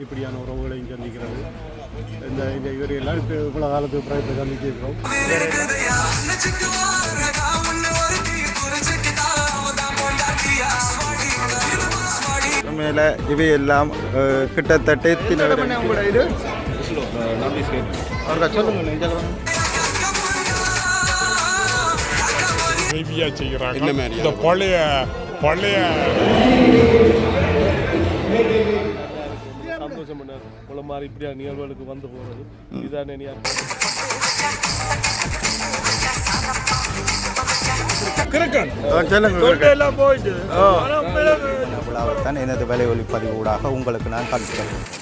இப்படியான உறவுகளையும் சந்திக்கிறது இந்த இந்த இவரையெல்லாம் இப்போ இவ்வளோ காலத்துக்கு பிறகு இப்போ சந்திச்சிருக்கிறோம் மேலே இவையெல்லாம் கிட்டத்தட்ட எத்தனை சொல்லுங்க செய்கிறாங்க இந்த பழைய பழைய உள்ள மாதிரி இப்படியா நிகழ்வுகளுக்கு வந்து போகிறது விழாவைத்தான் எனது விலை ஒளிப்பதிவு ஊடாக உங்களுக்கு நான் காண்பிக்கிறேன்.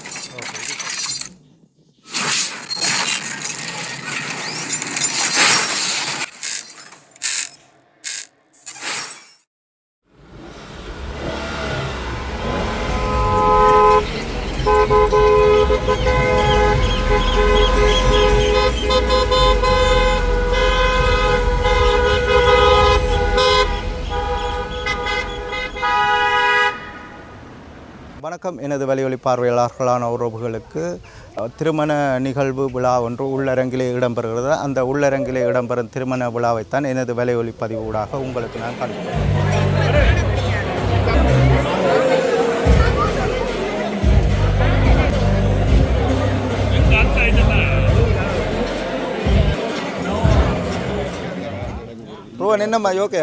வணக்கம். எனது வலியொலி பார்வையாளர்களான உறவுகளுக்கு திருமண நிகழ்வு விழா ஒன்று உள்ளரங்கிலே இடம்பெறுகிறது. அந்த உள்ளரங்கிலே இடம்பெறும் திருமண விழாவைத்தான் எனது வலையொலி பதிவு ஊடாக உங்களுக்கு நான் காண்பிக்கிறேன். ரோவன் என்னம்மா? யோகே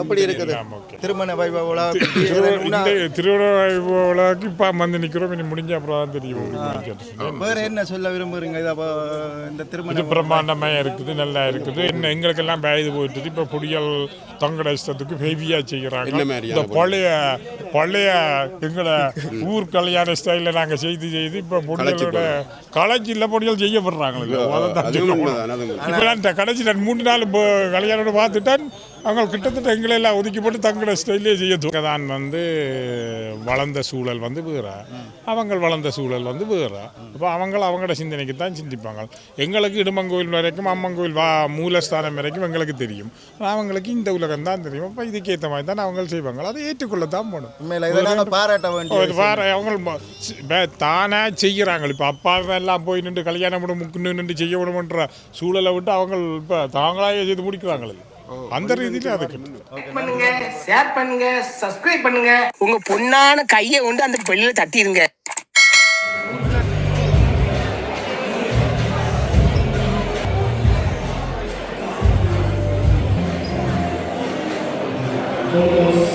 அப்படி இருக்குது. திருமண வைபவ விழா இந்த திருவிழாவுக்கு இப்போ வந்து நிற்கிறோம் இனி முடிஞ்ச அப்புறம் தான் தெரியும். வேற என்ன சொல்ல அப்போ இந்த திருமண பிரம்மாண்டமாக இருக்குது. நல்லா இருக்குது. என்ன எங்களுக்கெல்லாம் பேய்து போயிட்டு இப்போ புடியல் தங்கட இஷ்டத்துக்கு ஹெவியாக செய்கிறாங்க இந்த பழைய பழைய எங்களை ஊர் கல்யாண ஸ்டைலில் நாங்கள் செய்து செய்து இப்போ பொடியலோட களைச்சி இல்லை பொடியல் செய்யப்படுறாங்களே இப்போலாம் இந்த கடைசி ரெண்டு மூணு நாள் இப்போ கல்யாணோட பார்த்துட்டான் அவங்க கிட்டத்தட்ட எங்களை எல்லாம் ஒதுக்கி போட்டு தங்களோட ஸ்டைலே செய்ய தான் வந்து வளர்ந்த சூழல் வந்து வேற. அவங்க வளர்ந்த சூழல் வந்து வேற. இப்போ அவங்க அவங்களோட சிந்தனைக்கு தான் சிந்திப்பாங்க. எங்களுக்கு இடுமங்கோயில் வரைக்கும் அம்மங்கோயில் வா மூலஸ்தானம் வரைக்கும் எங்களுக்கு தெரியும். அவங்களுக்கு இந்த உலகம் தான் தெரியும் அப்போ இதுக்கேற்ற மாதிரி தான் அவங்க செய்வாங்க அதை ஏற்றுக்கொள்ள தான் போகணும். உண்மையில பாராட்ட வேண்டிய ஒரு வார அவங்க ம- சி- வே- தானா செய்கிறாங்க இப்போ அப்பா எல்லாம் போய் நின்று கல்யாணம் பண்ண முக்குன்னு நின்று செய்ய விடணுன்ற சூழலை விட்டு அவங்க இப்போ தாங்களாக செய்து முடிக்கிறாங்களே அந்த ரீதியில் அதுக்கு பண்ணுங்க ஷேர் பண்ணுங்க சப்ஸ்கிரைப் பண்ணுங்க. உங்க பொண்ணான கையை கொண்டு அந்த பெல்லில தட்டிடுங்க. todos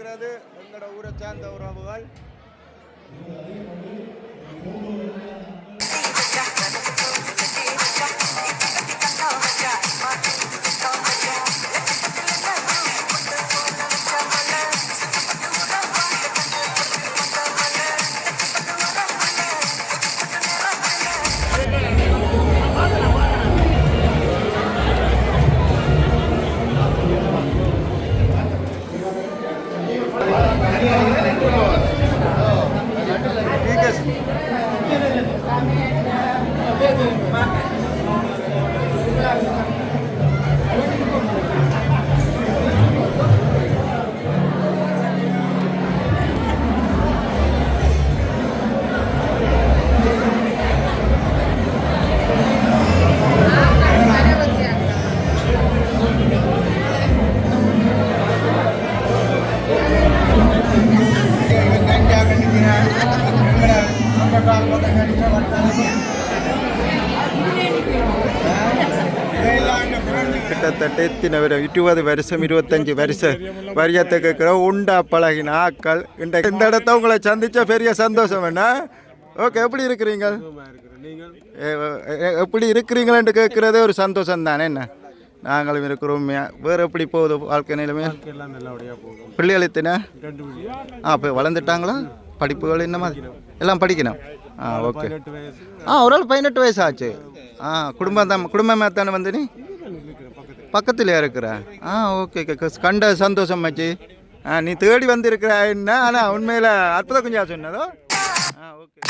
இருக்கிறது. எங்களோட ஊரை சார்ந்த உறவுகள். எத்தனை வரும் இருபது வருஷம் இருபத்தஞ்சு வருஷம் வரியத்தை கேட்குற உண்டா பழகின ஆக்கள். இந்த இந்த இடத்த உங்களை சந்திச்ச பெரிய சந்தோஷம் என்ன? ஓகே எப்படி இருக்கிறீங்க எப்படி இருக்கிறீங்களேன்னு கேட்குறதே ஒரு சந்தோஷம் தானே என்ன? நாங்களும் இருக்கிறோம் வேறு எப்படி போகுது வாழ்க்கை நிலைமை? பிள்ளைகள் எத்தனை ஆ இப்போ வளர்ந்துட்டாங்களா? படிப்புகள் என்ன மாதிரி? எல்லாம் படிக்கணும். ஆ ஓகே. ஆ ஒரு ஆள் பதினெட்டு வயசு ஆச்சு ஆ குடும்பம் தான் குடும்பமாக தானே வந்து நீ பக்கத்தில் இருக்கிற. ஆ ஓகே ஓகே கண்ட சந்தோஷம் மச்சி ஆ நீ தேடி வந்திருக்கிற என்ன? ஆனால் உண்மையில் அற்புதம் கொஞ்சம் சொன்னதோ ஆ ஓகே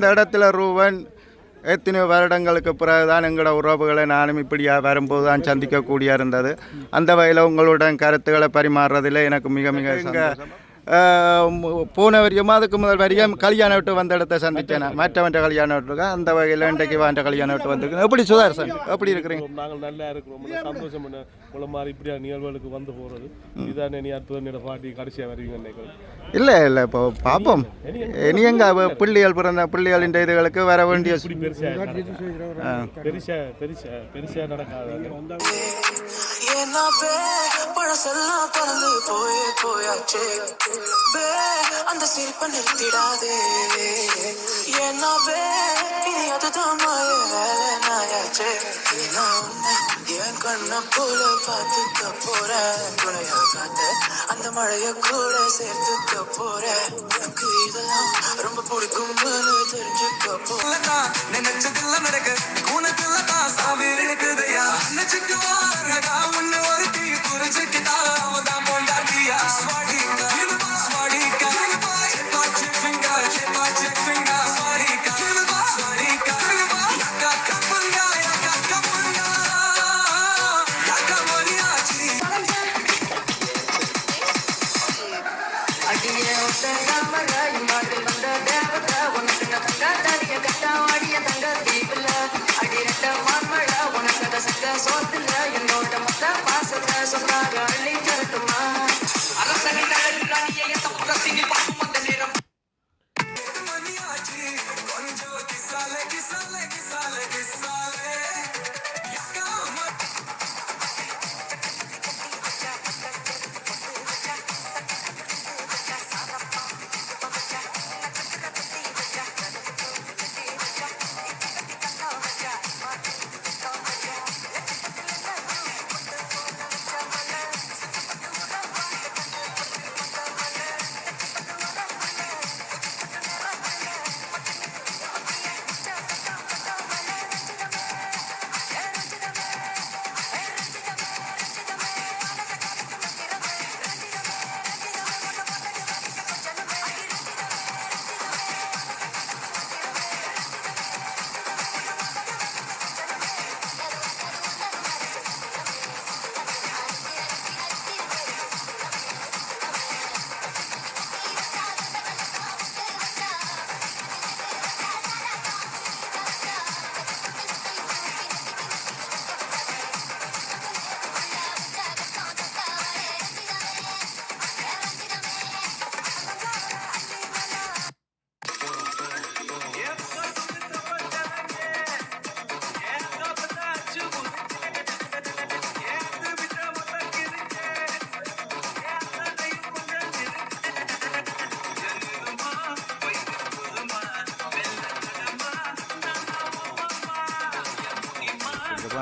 இந்த இடத்துல ரூவன் எத்தனை வருடங்களுக்கு பிறகுதான் எங்களோட உறவுகளை நானும் இப்படியா வரும்போது தான் சந்திக்கக்கூடிய இருந்தது. அந்த வகையில் உங்களுடன் கருத்துக்களை பரிமாறுறதில் எனக்கு மிக மிக போன வரைக்கும் அதுக்கு முதல் வரைக்கும் கல்யாண விட்டு வந்த இடத்த சந்தித்தேன் மற்றவன் கல்யாண விட்டுருக்கா அந்த வகையில் இன்றைக்கு வாண்ட கல்யாண விட்டு வந்திருக்கேன் எப்படி சுதார்சன் எப்படி இருக்கிறீங்க? நாங்கள் நல்லா இருக்கிறோம். சந்தோஷம். பண்ண உங்களை மாதிரி இப்படியா நிகழ்வுகளுக்கு வந்து போகிறது இதானே நீ அற்புதம் பாட்டி கடைசியாக வருவீங்க இல்லை இல்லை. இப்போ பார்ப்போம் இனி எங்க பிள்ளைகள் பிறந்த பிள்ளைகளின் இதுகளுக்கு வர வேண்டிய இப்படி பெருசா பெருசா பெருசா பெருசா நடக்காது. ஏன்னா பே? பழசெல்லாம் பறந்து போயே போயாச்சே. பே அந்த சிரிப்பை நிறுத்திடாதே. ஏன்னா பே? இனி அதுதான் மாய வேலை நாயாச்சே. நான் உன்னை என் கண்ண போல பார்த்துக்க போறேன். துணையா காத்த அந்த மழைய கூட சேர்த்துக்க போறேன். எனக்கு இதெல்லாம் ரொம்ப பிடிக்கும்னு தெரிஞ்சுக்க போறேன். நினைச்சதெல்லாம் நடக்க. உனக்குள்ள தான் சாமி இருக்குதையா நினைச்சுக்குவா apaga.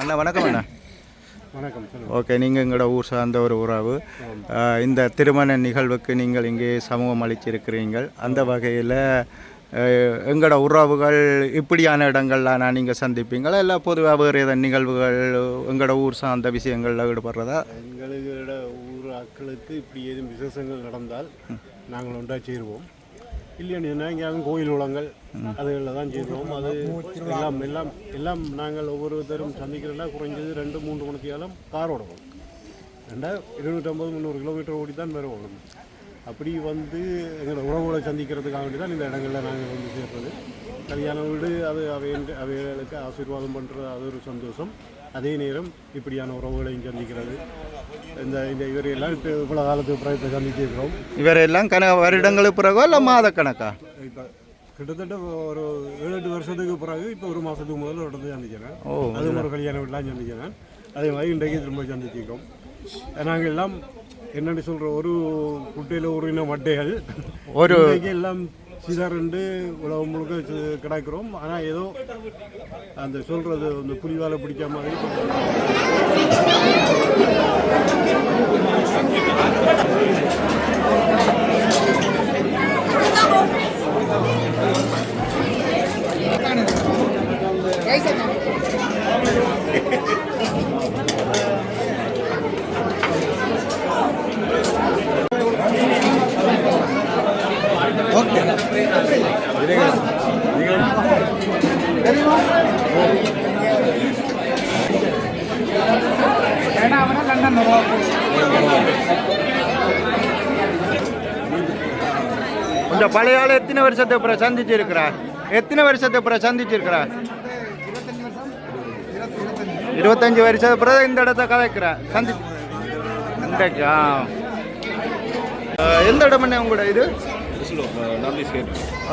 அண்ணா வணக்கம் அண்ணா. வணக்கம் ஓகே நீங்கள் எங்களோட ஊர் சார்ந்த ஒரு உறவு. இந்த திருமண நிகழ்வுக்கு நீங்கள் இங்கே சமூகம் அளிச்சிருக்கிறீர்கள். அந்த வகையில் எங்களோட உறவுகள் இப்படியான இடங்கள்லாம் நீங்கள் சந்திப்பீங்களா? இல்லை பொதுவாக வேறு ஏதாவது நிகழ்வுகள் எங்களோட ஊர் சார்ந்த விஷயங்களில் ஈடுபடுறதா? எங்களோட ஊர் ஆட்களுக்கு இப்படி ஏதும் விசேஷங்கள் நடந்தால் நாங்கள் ஒன்றா சேருவோம். இல்லைன்னு எங்கேயாவது கோயில் உலங்கள் அதுகளில் தான் செய்கிறோம். அது எல்லாம் எல்லாம் எல்லாம் நாங்கள் ஒவ்வொருத்தரும் சந்திக்கிறோன்னா குறைஞ்சது ரெண்டு மூன்று மணித்தியாலும் கார் ஓடுவோம். ரெண்டா இருநூற்றம்பது முந்நூறு கிலோமீட்டர் ஓடி தான் வருவோம். அப்படி வந்து எங்களோட உறவுகளை சந்திக்கிறதுக்காக வேண்டி தான் இந்த இடங்களில் நாங்கள் வந்து சேர்றது. கல்யாண வீடு அது அவை அவைகளுக்கு ஆசீர்வாதம் பண்ணுறது அது ஒரு சந்தோஷம். அதே நேரம் இப்படியான உறவுகளையும் சந்திக்கிறது இந்த இந்த இவரையெல்லாம் இப்போ இவ்வளோ காலத்துக்கு பிறகு இப்போ சந்திச்சிருக்கிறோம் இவரெல்லாம் கண வருடங்களுக்கு பிறகோ இல்லை மாத கணக்கா இப்போ கிட்டத்தட்ட ஒரு ஏழு எட்டு வருஷத்துக்கு பிறகு இப்போ ஒரு மாதத்துக்கு முதல்ல ஒரு சந்திக்கிறேன். அது ஒரு கல்யாண வீட்டிலாம் சந்திக்கிறேன். அதே மாதிரி இன்றைக்கு திரும்ப சந்திச்சிருக்கோம் நாங்கள் எல்லாம் என்னென்னு சொல்கிற ஒரு குட்டையில் ஒரு இன மட்டைகள் ஒரு எல்லாம் சிதறண்டு உலகம் முழுக்க கிடைக்கிறோம் கிடக்கிறோம். ஆனால் ஏதோ அந்த சொல்கிறது அந்த புலிவால் பிடிக்காம மாதிரி இந்த பழைய ஆள் எத்தனை வருஷத்தை அப்புறம் சந்திச்சிருக்கிறா எத்தனை வருஷத்தை அப்புறம் சந்திச்சிருக்கிறா இருபத்தஞ்சு வருஷத்துக்கு அப்புறம் இந்த இடத்த கதைக்கிறா சந்தி இன்றைக்கு எந்த இடம் என்ன உங்களோட இது?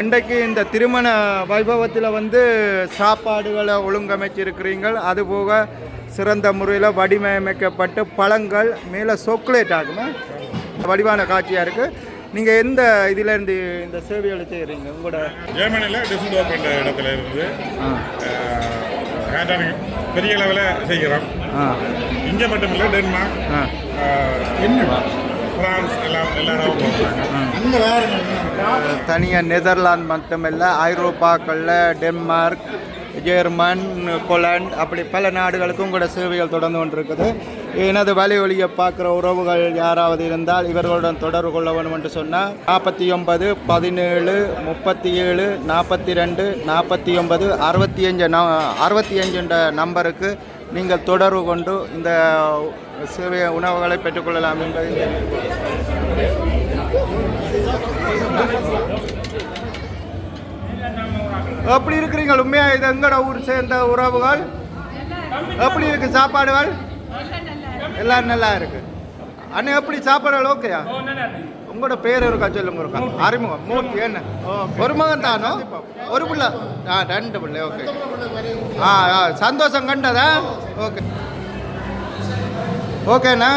இன்றைக்கு இந்த திருமண வைபவத்தில் வந்து சாப்பாடுகளை ஒழுங்கமைச்சிருக்கிறீங்கள். அதுபோக சிறந்த முறையில் வடிவமைக்கப்பட்டு பழங்கள் மேலே சொக்லேட் ஆகுமே? வடிவான காட்சியாக இருக்குது நீங்கள் எந்த இதிலேருந்து இந்த சேவைகளை செய்கிறீங்க உங்களோட ஜெர்மனியில் டிசன்டோப் என்ற இடத்துல இருந்து பெரிய லெவலில் செய்கிறோம். ஆ. இங்கே மட்டும் இல்லை டென்மார்க் ஆஹ், பிரான்ஸ் எல்லாம் எல்லா இடமும் போகிறாங்க தனியாக நெதர்லாந்து மட்டுமல்ல ஐரோப்பாக்களில் டென்மார்க் ஜெர்மன் போலண்ட் அப்படி பல நாடுகளுக்கும் கூட சேவைகள் தொடர்ந்து கொண்டிருக்குது. எனது வழி ஒளியை பார்க்குற உறவுகள் யாராவது இருந்தால் இவர்களுடன் தொடர்பு கொள்ள வேண்டும் என்று சொன்னால் நாற்பத்தி ஒன்பது பதினேழு முப்பத்தி ஏழு நாற்பத்தி ரெண்டு நாற்பத்தி ஒன்பது அறுபத்தி அஞ்சு ந அறுபத்தி அஞ்சுன்ற நம்பருக்கு நீங்கள் தொடர்பு கொண்டு இந்த சேவை உணவுகளை பெற்றுக்கொள்ளலாம் என்பதை எப்படி இருக்கிறீங்க உண்மையா இது எங்கட ஊர் சேர்ந்த உறவுகள்? எப்படி இருக்கு சாப்பாடுகள்? எல்லாம் நல்லா இருக்கு. அண்ணா எப்படி சாப்பாடுகள்? ஓகேயா உங்களோட பேர் இருக்கா? சொல்லுங்க இருக்கா? அறிமுகம். மூர்த்தி என்ன? ஒரு மகன் தானோ? ஒரு பிள்ளை. ஆ ரெண்டு பிள்ளை ஓகே ஆ ஆ சந்தோஷம் கண்டதா? ஓகே ஓகேண்ணா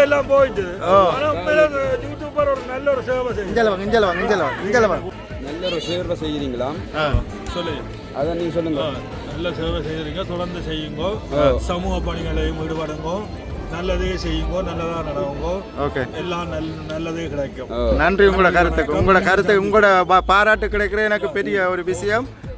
எல்லாம் போயிட்டு. யூடியூபர் ஒரு நல்ல ஒரு சேவை செய்யும். இஞ்சல வாங்க இஞ்சல வாங்க இஞ்சல வாங்க இஞ்சல வாங்க. நல்ல ஒரு சேவை செய்கிறீங்களா சொல்லுங்க அதை சொல்லுங்க. நல்ல சேவை செய்யறீங்க. தொடர்ந்து செய்யுங்க. சமூக பணிகளையும் ஈடுபடுங்க. நல்லதே செய்யுங்க நல்லதா நடவுங்க. ஓகே. எல்லாம் நல்ல நல்லதே கிடைக்கும். நன்றி உங்களோட கருத்துக்கு உங்களோட கருத்து உங்களோட பா- பாராட்டு கிடைக்கிற எனக்கு பெரிய ஒரு விஷயம்.